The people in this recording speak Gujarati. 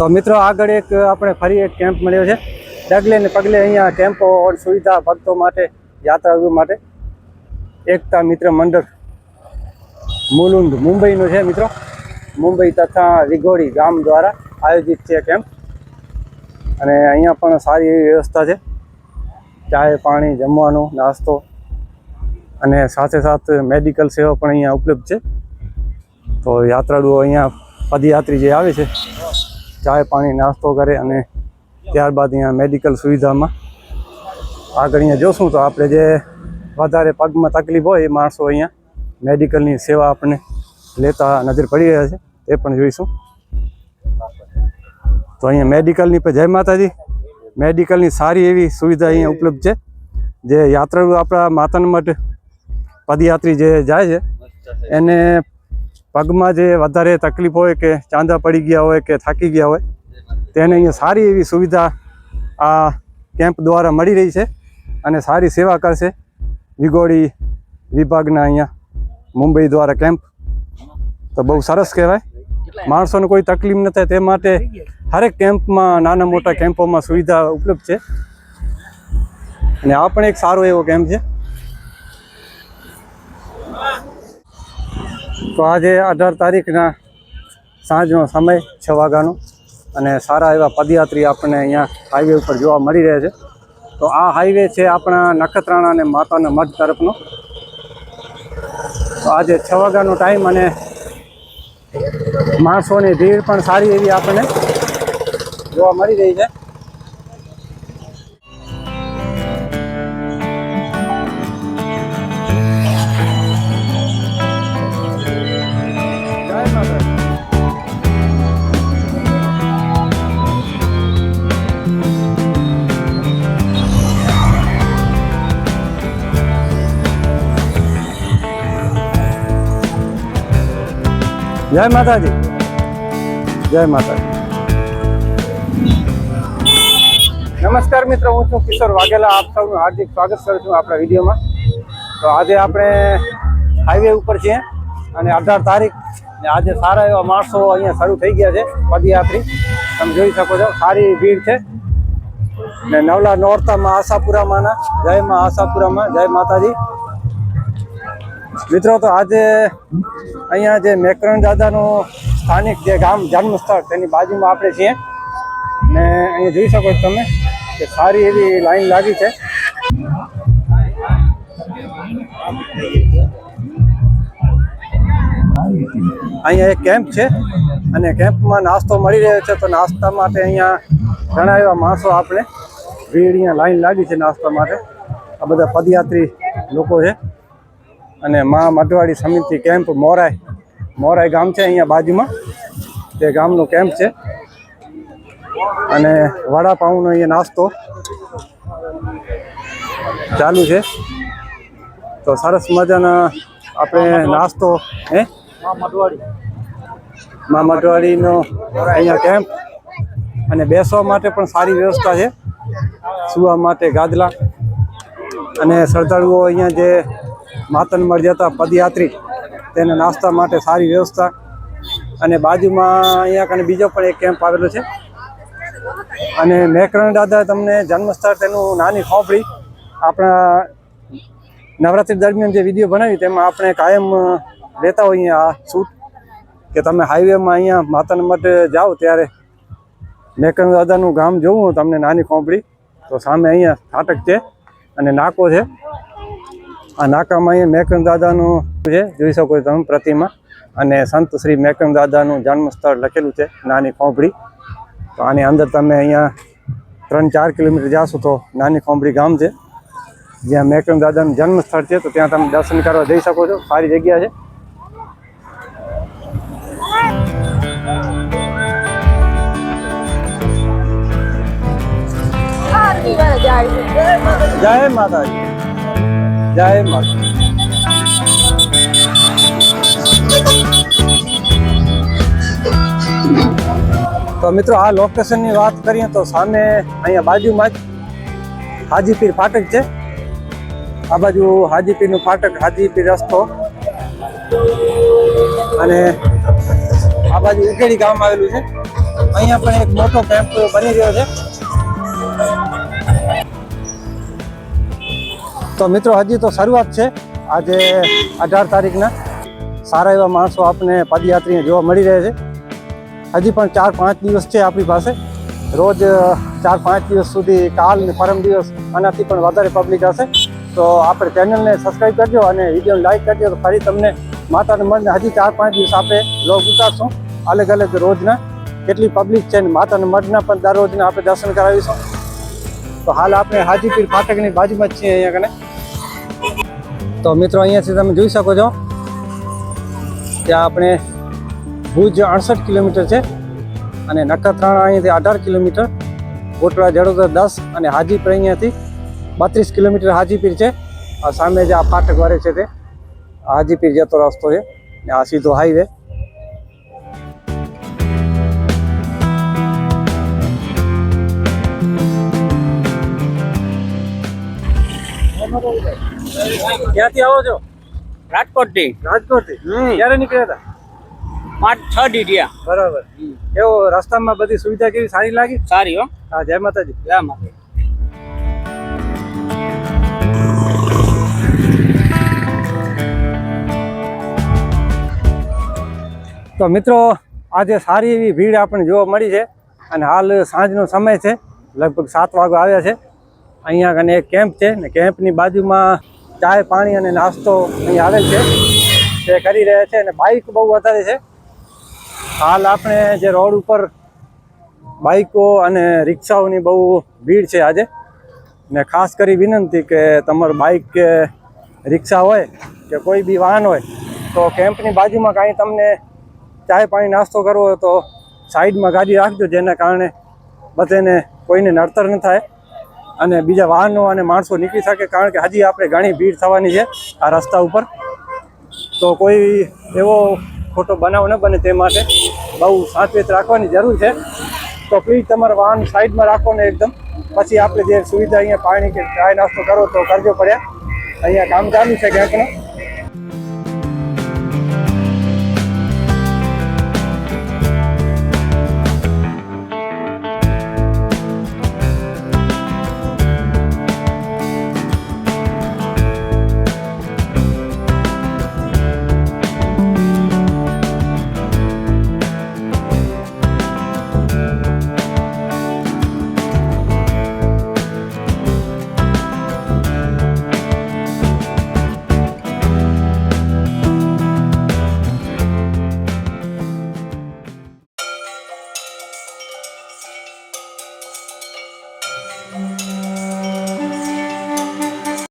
તો મિત્રો આગળ એક આપણે ફરી એક કેમ્પ મળ્યો છે. ડગલે ને પગલે અહીંયા કેમ્પો ઓર સુવિધા ભક્તો માટે, યાત્રાળુઓ માટે. એકતા મિત્ર મંડળ મુલુંડ મુંબઈનું છે મિત્રો. મુંબઈ તથા રીઘોડી ગામ દ્વારા આયોજિત છે કેમ્પ અને અહીંયા પણ સારી એવી વ્યવસ્થા છે. ચાય પાણી, જમવાનો, નાસ્તો અને સાથે સાથે મેડિકલ સેવા પણ અહીંયા ઉપલબ્ધ છે. તો યાત્રાળુઓ અહીંયા પદયાત્રી જે આવે છે ચાય પાણી નાસ્તો કરે અને ત્યારબાદ અહીંયા મેડિકલ સુવિધામાં આગળ અહીંયા જોશું તો આપણે જે વધારે પગમાં તકલીફ હોય એ માણસો અહીંયા મેડિકલની સેવા આપણને લેતા નજર પડી રહ્યા છે, તે પણ જોઈશું. તો અહીંયા મેડિકલની પણ જય માતાજી. મેડિકલની સારી એવી સુવિધા અહીંયા ઉપલબ્ધ છે. જે યાત્રાળુ આપણા માતાના મઠ પદયાત્રી જે જાય છે, એને પગમાં જે વધારે તકલીફ હોય કે ચાંદા પડી ગયા હોય કે થાકી ગયા હોય, તેને અહીંયા સારી એવી સુવિધા આ કેમ્પ દ્વારા મળી રહી છે અને સારી સેવા કરશે વિગોડી વિભાગના અહીંયા મુંબઈ દ્વારા કેમ્પ. તો બહુ સરસ કહેવાય. માણસોને કોઈ તકલીફ ન થાય, તે માટે હરેક કેમ્પમાં નાના મોટા કેમ્પોમાં સુવિધા ઉપલબ્ધ છે. અને આ પણ એક સારો એવો કેમ્પ છે. તો આજે અઢાર તારીખના સાંજનો સમય છ વાગ્યાનો અને સારા એવા પદયાત્રી આપણને અહીંયા હાઈવે ઉપર જોવા મળી રહ્યા છે. તો આ હાઈવે છે આપણા નખત્રાણા અને માતાના મઢ તરફનો. તો આજે છ વાગ્યાનો ટાઈમ અને માણસોની ભીડ પણ સારી એવી આપણને જોવા મળી રહી છે. જય માતાજી. જય માતાજી. નમસ્કાર મિત્રો, હું છું કિશોર વાઘેલા. આપ સૌનું હાર્દિક સ્વાગત કરું છું આપણા વિડીયોમાં. તો આજે આપણે હાઈવે ઉપર છીએ અને અઢાર તારીખ ને આજે સારા એવા માણસો અહીંયા શરૂ થઈ ગયા છે પદયાત્રી. તમે જોઈ શકો છો, સારી ભીડ છે. ને નવલા નોરતામાં, આશાપુરામાંના. જય માં આશાપુરામાં. જય માતાજી. મિત્રો, તો આજે અહીંયા જે મેકરણ દાદાનું સ્થાનિક જે ગામ, જન્મસ્થળ તેની બાજુમાં આપણે છીએ. ને અહીંયા જોઈ શકો છો તમે કે સારી એવી લાઈન લાગી છે. અહીંયા એક કેમ્પ છે અને કેમ્પમાં નાસ્તો મળી રહ્યો છે, તો નાસ્તા માટે અહીંયા ઘણા એવા માણસો આપણે ભીડ અહીંયા લાઈન લાગી છે નાસ્તા માટે. આ બધા પદયાત્રી લોકો છે. અને મા મઢવાડી સમિતિ કેમ્પ મોરાઈ. મોરાઈ ગામ છે અહીંયા બાજુમાં. તે ગામનો કેમ્પ છે. અને વડાપાઉંનો અહીંયા નાસ્તો ચાલુ છે. તો સરસ મજાના આપણે નાસ્તો હે? મા મઢવાડીનો અહીંયા કેમ્પ. અને બેસવા માટે પણ સારી વ્યવસ્થા છે. સુવા માટે ગાદલા. અને શ્રદ્ધાળુઓ અહીંયા જે માતન મળ જતા પદયાત્રી. તેને નાસ્તા માટે સારી વ્યવસ્થા. અને બાજુમાં અહીંયા કને બીજો પણ એક કેમ્પ આવેલો છે. અને મેકરણ દાદા તમને જન્મસ્થળ તેનું નાની ખોપડી આપણા નવરાત્રિ દરમિયાન જે વીડિયો બનાવી તેમાં આપણે કાયમ લેતા હોઈએ આ શૂટ કે તમે હાઈવેમાં અહીંયા માતાના મઠ જાઓ ત્યારે મેકરણ દાદાનું ગામ જોવું તમને નાની ખોપડી. તો સામે અહીંયા ફાટક છે અને નાકો છે. આ નાકામાં અહીંયા મેકમ દાદાનું છે જોઈ શકો છો તમે પ્રતિમા. અને સંત શ્રી મેકમ દાદાનું જન્મસ્થળ લખેલું છે નાની ખોંભડી. તો આની અંદર તમે અહીંયા ત્રણ ચાર કિલોમીટર જાશો તો નાની ખોંભડી ગામ છે. જ્યાં મેકમ દાદાનું જન્મસ્થળ છે તો ત્યાં તમે દર્શન કરવા જઈ શકો છો. સારી જગ્યા છે. જય માતાજી. જય માતા તો મિત્રો, આ લોકેશનની વાત કરીએ તો સામે અહીંયા બાજુમાં જ હાજીપીર ફાટક છે. આ બાજુ હાજીપીરનું ફાટક, હાજીપીર રસ્તો. અને આ બાજુ ઉકેડી ગામ આવેલું છે. અહીંયા પણ એક મોટો કેમ્પ બની રહ્યો છે. તો મિત્રો, હજી તો શરૂઆત છે. આજે અઢાર તારીખના સારા એવા માણસો આપણે પદયાત્રીને જોવા મળી રહે છે. હજી પણ ચાર પાંચ દિવસ છે આપણી પાસે. રોજ ચાર પાંચ દિવસ સુધી કાલ ને પરમ દિવસ આનાથી પણ વધારે પબ્લિક હશે. તો આપણે ચેનલને સબસ્ક્રાઈબ કરજો અને વિડીયોને લાઈક કરજો. તો ફરી તમને માતાના મઢને હજી ચાર પાંચ દિવસ આપણે લોગ ઉતારશું. અલગ અલગ રોજના કેટલી પબ્લિક છે ને માતાના મઢના પણ દરરોજના આપણે દર્શન કરાવીશું. તો હાલ આપણે હાજીપીર ફાટકની બાજુમાં જ છીએ અહીંયા કને. તો મિત્રો અહીંયાથી તમે જોઈ શકો છો ત્યાં આપણે ભુજ અડસઠ કિલોમીટર છે અને નખત્રાણા અહીંયાથી અઢાર કિલોમીટર, ગોટડા જડોદર દસ અને હાજીપીર અહીંયાથી બત્રીસ કિલોમીટર હાજીપીર છે. આ સામે જે આ ફાટક વરે છે તે, હાજીપીર જતો રસ્તો છે આ સીધો હાઈવે ક્યાંથી આવો છો? રાજકોટથી રાજકોટથી ક્યારે નીકળ્યા હતા? પાંચ છ ડીટીયા બરાબર. એવો રસ્તામાં બધી સુવિધા કેવી? સારી લાગી? સારી હો. હા જય માતાજી. જય માતા તો મિત્રો આજે સારી એવી ભીડ આપણને જોવા મળી છે. અને હાલ સાંજનો સમય છે. લગભગ સાત વાગો આવ્યા છે. અહીંયા કને એક કેમ્પ છે ને કેમ્પની બાજુમાં ચાય, પાણી અને નાસ્તો અહીં આવે છે. તે કરી રહ્યા છે અને બાઇક બહુ વધારે છે. હાલ આપણે જે રોડ ઉપર બાઇકો અને રિક્ષાઓની બહુ ભીડ છે આજે. ને ખાસ કરી વિનંતી કે તમારું બાઇક કે રિક્ષા હોય કે કોઈ બી વાહન હોય, તો કેમ્પની બાજુમાં કાંઈ તમને ચાય, પાણી, નાસ્તો કરવો તો સાઈડમાં ગાડી રાખજો, જેના કારણે બધેને કોઈને નડતર ન થાય. અને બીજા વાહનો અને માણસો નીકળી શકે કારણ કે હજી આપણે ઘણી ભીડ થવાની છે આ રસ્તા ઉપર. તો કોઈ એવો ખોટો બનાવ ન બને તે માટે બહુ સાચવેત રાખવાની જરૂર છે. તો પ્લીઝ તમારા વાહન સાઈડમાં રાખો ને એકદમ. પછી આપણે જે સુવિધા અહીંયા પાણી કે ચાય નાસ્તો કરો તો કરજો પડ્યા. અહીંયા કામ ચાલુ છે ક્યાંકનું.